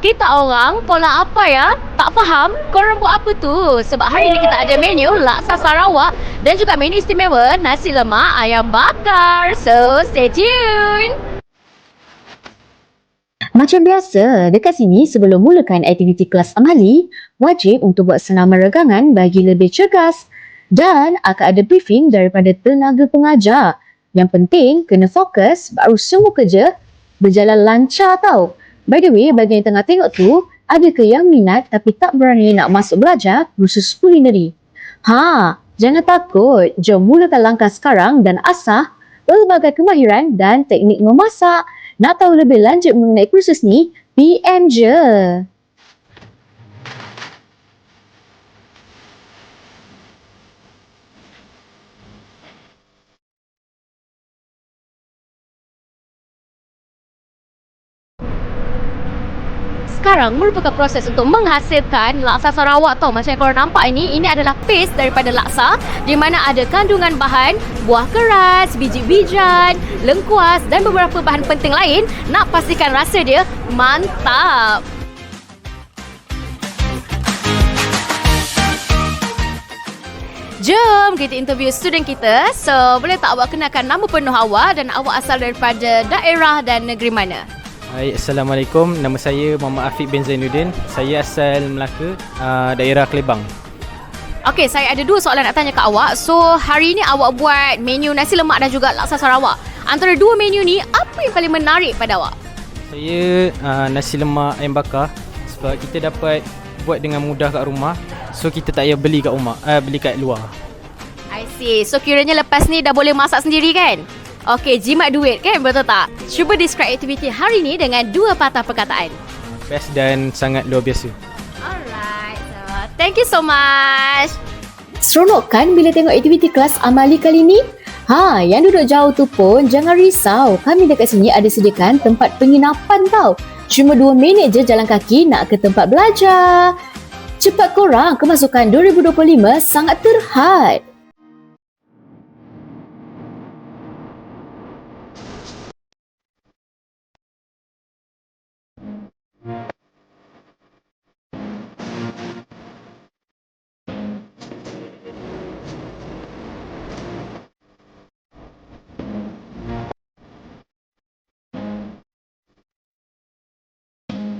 Kita orang pola apa ya? Tak faham korang buat apa tu? Sebab hari ni kita ada menu laksa Sarawak dan juga menu istimewa nasi lemak ayam bakar. So, stay tune. Macam biasa, dekat sini sebelum mulakan aktiviti kelas amali, wajib untuk buat senaman regangan bagi lebih cergas. Dan akan ada briefing daripada tenaga pengajar. Yang penting, kena fokus baru semua kerja berjalan lancar tau. By the way, bagi yang tengah tengok tu, ada ke yang minat tapi tak berani nak masuk belajar kursus kulineri? Ha, jangan takut. Jom mulakan langkah sekarang dan asah pelbagai kemahiran dan teknik memasak. Nak tahu lebih lanjut mengenai kursus ni, PM je. Sekarang merupakan proses untuk menghasilkan laksa Sarawak tau. Macam yang korang nampak ini, ini adalah paste daripada laksa di mana ada kandungan bahan buah keras, biji bijan, lengkuas dan beberapa bahan penting lain nak pastikan rasa dia mantap. Jom kita interview student kita. So, boleh tak awak kenalkan nama penuh awak dan awak asal daripada daerah dan negeri mana? Hai, Assalamualaikum. Nama saya Muhammad Afiq bin Zainuddin. Saya asal Melaka, uh, daerah Kelebang. Okey, saya ada dua soalan nak tanya ke awak. So, hari ni awak buat menu nasi lemak dan juga laksa Sarawak. Antara dua menu ni, apa yang paling menarik pada awak? Saya uh, nasi lemak ayam bakar sebab kita dapat buat dengan mudah kat rumah. So kita tak payah beli kat rumah, uh, beli kat luar. I see. So, kiranya lepas ni dah boleh masak sendiri kan? Okey, jimat duit kan? Betul tak? Cuba describe aktiviti hari ni dengan dua patah perkataan. Best dan sangat luar biasa. Alright. So, thank you so much. Seronok kan bila tengok aktiviti kelas amali kali ni? Ha, yang duduk jauh tu pun jangan risau. Kami dekat sini ada sediakan tempat penginapan tau. Cuma dua minit je jalan kaki nak ke tempat belajar. Cepat korang, kemasukan 2025 sangat terhad.